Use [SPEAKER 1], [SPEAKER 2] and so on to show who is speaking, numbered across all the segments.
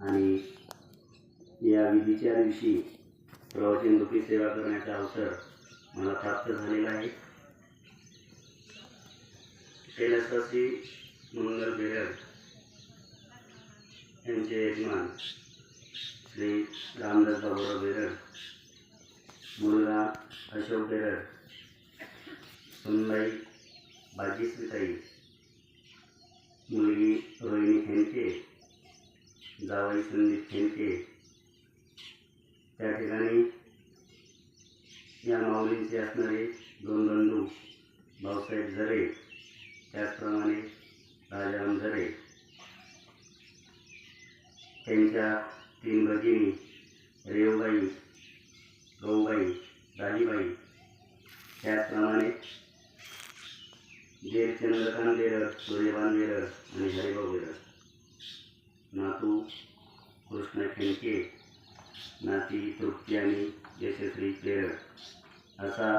[SPEAKER 1] आणि या विधीच्या दिवशी प्रवचनरूपी सेवा करण्याचा अवसर मला प्राप्त झालेला आहे. कैलासवासी मंगल बेरड यांचे यजमान श्री रामदास बाबूराव बेरड मुलगा अशोक बेरड सुनबाई बाजीश्रीताई मुलगी रोहिणी खेमके जावई संदीप खेमके त्या ठिकाणी या माऊलींचे असणारे दोन बंधू भाऊसाहेब झरे त्याचप्रमाणे राजाराम झरे त्यांच्या तीन भगिनी रेवबाई गौबाई राजीबाई त्याचप्रमाणे देव चंद्रकांत बेरड सूर्यभान बेरड आणि हरिभाऊ बेरड नातू कृष्ण ठेंके नाती तृप्ती आणि यशस्वी केरळ असा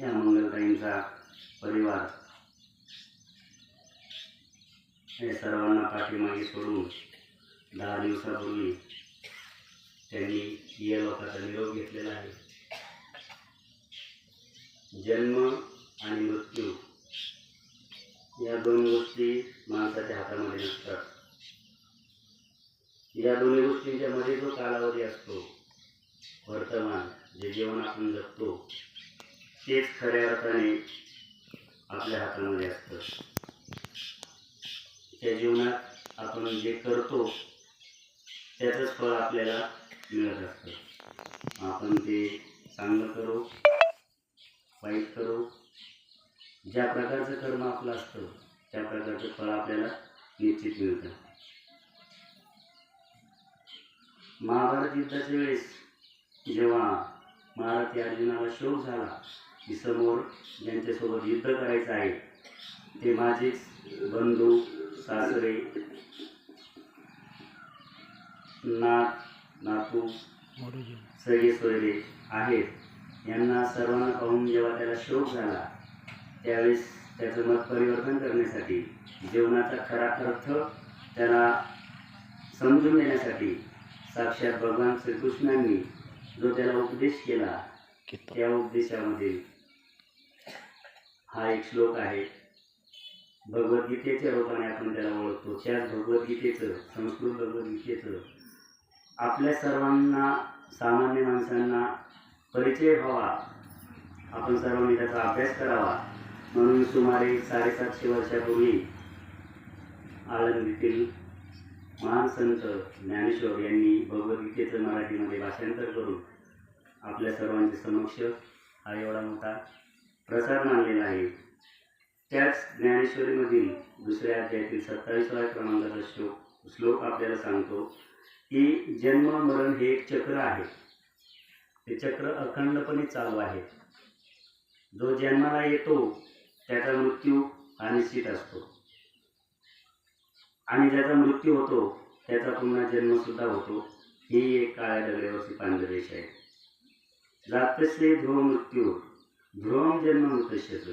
[SPEAKER 1] या मंगलताईंचा परिवार हे सर्वांना पाठीमागे सोडून दहा दिवसापूर्वी त्यांनी या लोकांचा निरोप घेतलेला आहे. जन्म आणि मृत्यू या दोन गोष्टी माणसाच्या हातामध्ये नसतात. या दोन्ही गोष्टींच्या मध्ये जो कालावधी असतो वर्तमान जे जीवन आपण जगतो तेच खऱ्या अर्थाने आपल्या हातामध्ये असतं. त्या जीवनात आपण जे करतो त्याचंच फळ आपल्याला मिळत असतं. आपण ते चांगलं करू वाईट करू ज्या प्रकारचं कर्म आपलं असतं त्या प्रकारचं फळ आपल्याला निश्चित मिळतं. महाभारत युद्धाच्या वेळेस जेव्हा महारथी अर्जुनाला शोक झाला की समोर ज्यांच्यासोबत युद्ध करायचं आहे ते माझेच बंधू सासरे नात नातू सगळे सोयरे आहेत. यांना सर्वांना पाहून जेव्हा त्याला शोक झाला त्यावेळेस त्याचं मत परिवर्तन करण्यासाठी जीवनाचा खरा अर्थ त्याला समजून देण्यासाठी साक्षात भगवान श्रीकृष्णांनी जो त्याला उपदेश केला त्या उपदेशामध्ये हा एक श्लोक आहे. भगवद्गीतेच्या रूपाने आपण त्याला ओळखतो. त्याच भगवद्गीतेचं संस्कृत भगवद्गीतेचं आपल्या सर्वांना सामान्य माणसांना परिचय व्हावा. आपण सर्वांनी त्याचा अभ्यास करावा. म्हणून सुमारे साडेसातशे वर्षापूर्वी आळंदीतील महान संत ज्ञानेश्वर यांनी भगवद्गीतेचं मराठीमध्ये भाषांतर करून आपल्या सर्वांच्या समक्ष हा एवढा मोठा प्रसार मानलेला आहे. त्याच ज्ञानेश्वरीमधील दुसऱ्या अध्यायातील सत्तावीसाव्या क्रमांकाचा श्लोक श्लोक आपल्याला सांगतो की जन्म मरण हे एक चक्र आहे. ते चक्र अखंडपणे चालू आहे. जो जन्माला येतो त्याचा मृत्यू अनिश्चित असतो. आणि ज्याचा मृत्यू होतो त्याचा पुन्हा जन्मसुद्धा होतो. ही एक काळ्या दगड्यावरची पांढरेश आहे. जातस्य ध्रुव मृत्यू. ध्रुवम जन्म मृतस्यच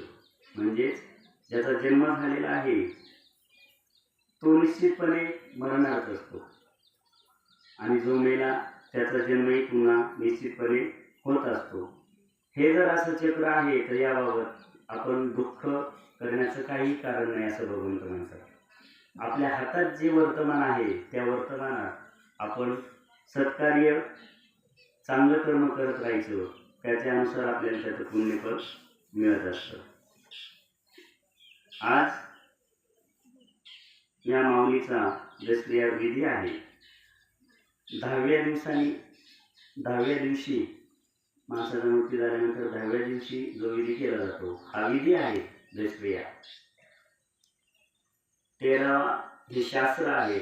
[SPEAKER 1] म्हणजेच ज्याचा जन्म झालेला आहे तो निश्चितपणे मरणारच असतो. आणि जो मेला त्याचा जन्मही पुन्हा निश्चितपणे होत असतो. हे जर असं चक्र आहे तर याबाबत आपण दुःख करण्याचं काही कारण नाही असं भगवंत म्हणतात. आपल्या हातात जे वर्तमान आहे त्या वर्तमानात आपण सत्कार्य चांगलं कर्म करत राहायचं त्याच्यानुसार आपल्याला त्याचं पुण्यफळ मिळत असतं. आज या माऊलीचा दसऱ्या विधी आहे. दहाव्या दिवसानी दहाव्या दिवशी माणसाचा मृत्यू झाल्यानंतर दहाव्या दिवशी जो विधी केला जातो हा विधी आहे दशक्रिया. तेरावा हे शास्त्र आहे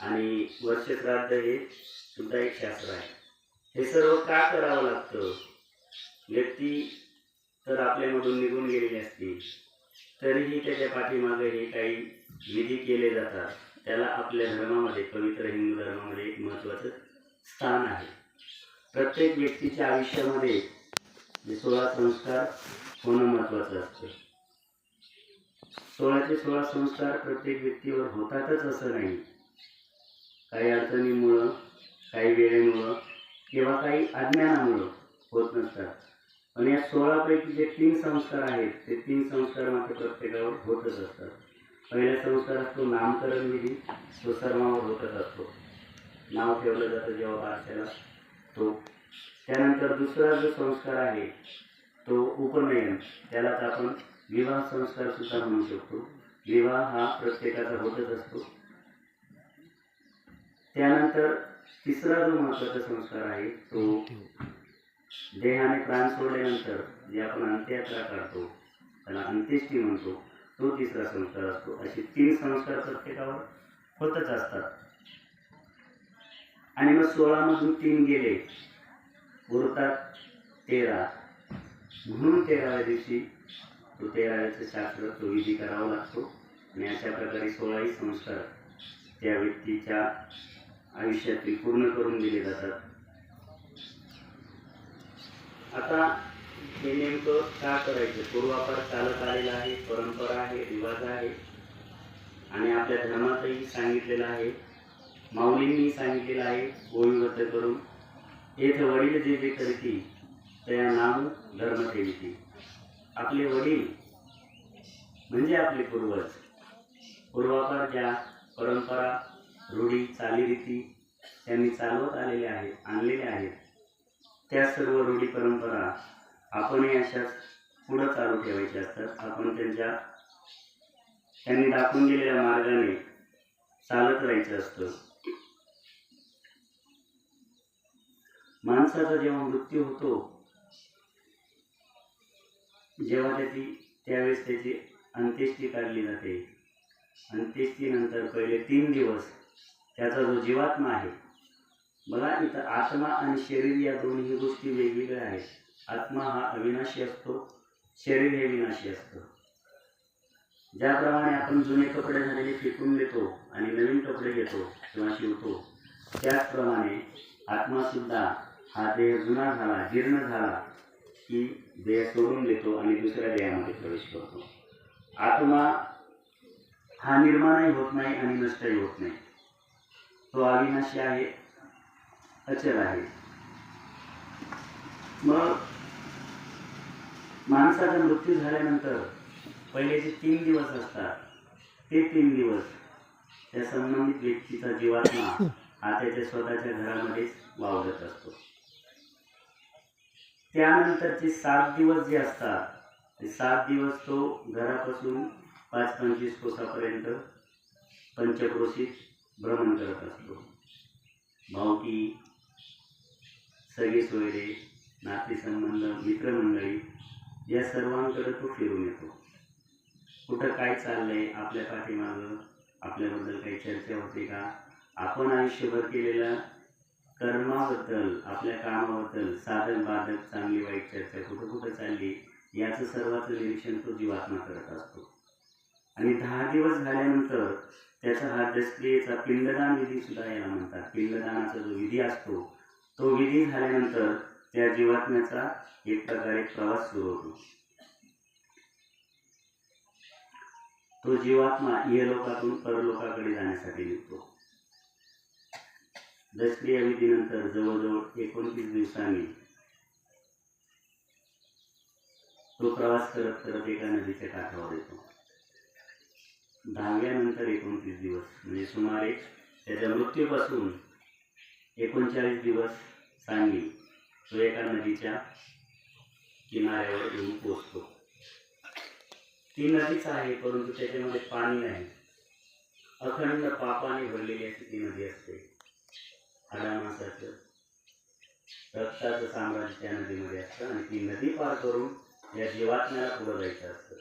[SPEAKER 1] आणि वर्षश्राद्ध हे सुद्धा एक शास्त्र आहे. हे सर्व का करावं लागतं? व्यक्ती तर आपल्यामधून निघून गेलेली असते तरीही त्याच्या पाठीमागे हे काही विधी केले जातात. त्याला आपल्या धर्मामध्ये पवित्र हिंदू धर्मामध्ये एक महत्त्वाचं स्थान आहे. प्रत्येक व्यक्तीच्या आयुष्यामध्ये सोळा संस्कार होणं महत्त्वाचं असतं. सोळाचे सोळा संस्कार प्रत्येक व्यक्तीवर होतातच असं नाही. काही अडचणीमुळं काही वेळेमुळं किंवा काही अज्ञानामुळं होत नसतात. पण या सोळापैकी जे तीन संस्कार आहेत ते तीन संस्कार मात्र प्रत्येकावर होतच असतात. पहिला संस्कार असतो नामकरण विधी तो सर्वांवर होतच असतो. नाव ठेवलं जातं जेव्हा बारशाला. तो त्यानंतर दुसरा जो संस्कार आहे तो उपनयन त्यालाच आपण विवाह संस्कार सुद्धा म्हणू शकतो. विवाह हा प्रत्येकाचा होतच असतो. त्यानंतर तिसरा जो महत्त्वाचा संस्कार आहे तो देहाने प्राण सोडल्यानंतर जे आपण अंत्ययात्रा काढतो त्याला अंत्येष्टी म्हणतो तो तिसरा संस्कार असतो. असे तीन संस्कार प्रत्येकावर होतच असतात. आणि मग सोळामधून तीन गेले. उरतात तेरा. म्हणून तेराव्या दिवशी तो तेराव्याचं शास्त्र तो विधी करावा लागतो. आणि अशा प्रकारे सोळाही संस्कार त्या व्यक्तीच्या आयुष्यातील पूर्ण करून दिले जातात. आता हे नेमकं का करायचं? पूर्वापार चालत आलेलं आहे परंपरा आहे रिवाज आहे. आणि आपल्या धर्मातही सांगितलेलं आहे माऊलींनी सांगितलेलं आहे गोविंद करून येथे वडील जे जे करती त्या नाम धर्म ठेवती आपले वडील म्हणजे आपले पूर्वज. पूर्वापार ज्या परंपरा रूढी चालीरीती त्यांनी चालवत आलेल्या आहेत आणलेल्या आहेत त्या सर्व रूढी परंपरा आपणही अशाच पुढं चालू ठेवायच्या असतात. आपण त्यांच्या त्यांनी दाखवून गेलेल्या मार्गाने चालत राहायचं असतं. माणसाचा जेव्हा मृत्यू होतो जेव्हा त्याची त्यावेळेस त्याची अंत्येष्टी काढली जाते. अंत्येष्टीनंतर पहिले तीन दिवस त्याचा जो जीवात्मा आहे बघा इथं आत्मा आणि शरीर या दोन्ही गोष्टी वेगवेगळ्या आहेत. आत्मा हा अविनाशी असतो शरीर हे विनाशी असतं. ज्याप्रमाणे आपण जुने कपडे झालेले फेकून देतो आणि नवीन कपडे घेतो किंवा शिवतो त्याचप्रमाणे आत्मासुद्धा हा देह जुना झाला जीर्ण झाला की देह सोडून देतो आणि दुसऱ्या देहामध्ये प्रवेश करतो. आत्मा हा निर्माणही होत नाही आणि नष्टही होत नाही. तो अविनाशी आहे अचल आहे. मग माणसाचा मृत्यू झाल्यानंतर पहिले जे तीन दिवस असतात ते तीन दिवस त्या संबंधित व्यक्तीचा जीवात्मा हा त्याच्या स्वतःच्या घरामध्येच वावरत असतो. त्यानंतरचे सात दिवस जे असतात ते सात दिवस तो घरापासून पाच पंचवीस कोसापर्यंत पंचक्रोशीत भ्रमण करत असतो. भावकी सगळे सोयरे नातेसंबंध मित्रमंडळी या सर्वांकडे तो फिरून येतो. कुठं काय चाललंय आपल्या पाठीमागं? आपल्याबद्दल काही चर्चा होते का? आपण आयुष्यभर केलेल्या कर्माबद्दल आपल्या कामाबद्दल साधन बाधक चांगली वाईट चर्चा कुठं कुठं चालली याचं सर्वाचं निरीक्षण तो जीवात्मा करत असतो. आणि दहा दिवस झाल्यानंतर त्याचा हा जस्क्रियेचा पिंडदान विधी सुद्धा याला म्हणतात. पिंडदानाचा जो विधी असतो तो विधी झाल्यानंतर त्या जीवात्म्याचा एक प्रकारे प्रवास सुरू होतो. तो जीवात्मा इहलोकातून परलोकाकडे जाण्यासाठी निघतो. दशक्रिया विधीनंतर जवळजवळ एकोणतीस दिवसांनी तो प्रवास करत करत एका नदीच्या काठावर येतो. दहाव्यानंतर एकोणतीस दिवस म्हणजे सुमारे त्याच्या मृत्यूपासून एकोणचाळीस दिवस सांगी तो एका नदीच्या किनाऱ्यावर येऊन पोचतो ती नदीच आहे परंतु त्याच्यामध्ये पाणी नाही. अखंड पापाने भरलेली अशी ती नदी असते. रक्ताचं साम्राज्य त्या नदीमध्ये असतं आणि ती नदी पार करून या जीवात्म्याला पुढं जायचं असतं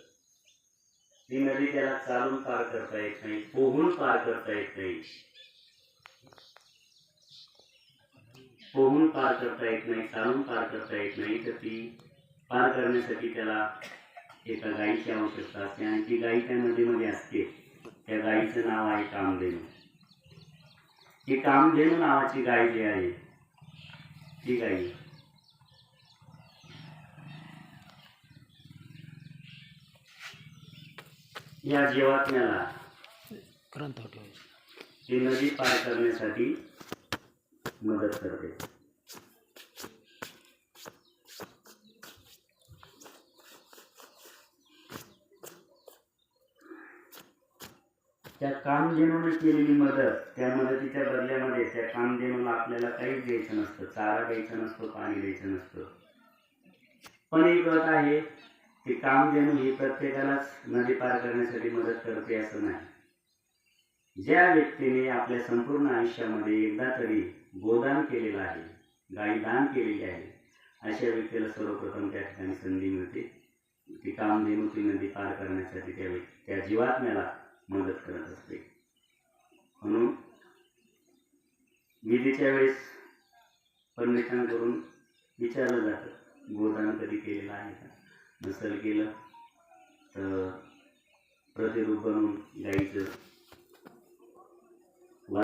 [SPEAKER 1] ती नदी त्याला चालून पार करता येत नाही पोहून पार करता येत नाही? पोहून पार करता येत नाही चालून पार करता येत नाही तर ती पार करण्यासाठी त्याला एका गायीची आवश्यकता असते आणि ती गायी त्या नदीमध्ये असते त्या गायीचं नाव आहे कामधेनू? ही कामधेनू नावाची गाय जी आहे ती गाई या जीवात्म्याला
[SPEAKER 2] ग्रंथ
[SPEAKER 1] ती नदी पार करण्यासाठी मदत करते. त्या कामधेनूने केलेली मदत त्या मदतीच्या बदल्यामध्ये त्या कामधेनूला आपल्याला काहीच द्यायचं नसतं. चारा द्यायचं नसतो पाणी द्यायचं नसतं. पण एक अट आहे की कामधेनू ही प्रत्येकालाच नदी पार करण्यासाठी मदत करते असं नाही. ज्या व्यक्तीने आपल्या संपूर्ण आयुष्यामध्ये एकदा तरी गोदान केलेलं आहे गाई दान केलेली आहे अशा व्यक्तीला सर्वप्रथम त्या ठिकाणी संधी मिळते. ती कामधेनू ती नदी पार करण्यासाठी त्या व्यक्ती त्या जीवात्म्याला मदत करत असते. म्हणून विधीच्या वेळेस पंडितांकडून विचारलं जातं गोदान कधी केलेलं आहे का? नसेल केलं तर प्रतिरूप बनवून गाईचं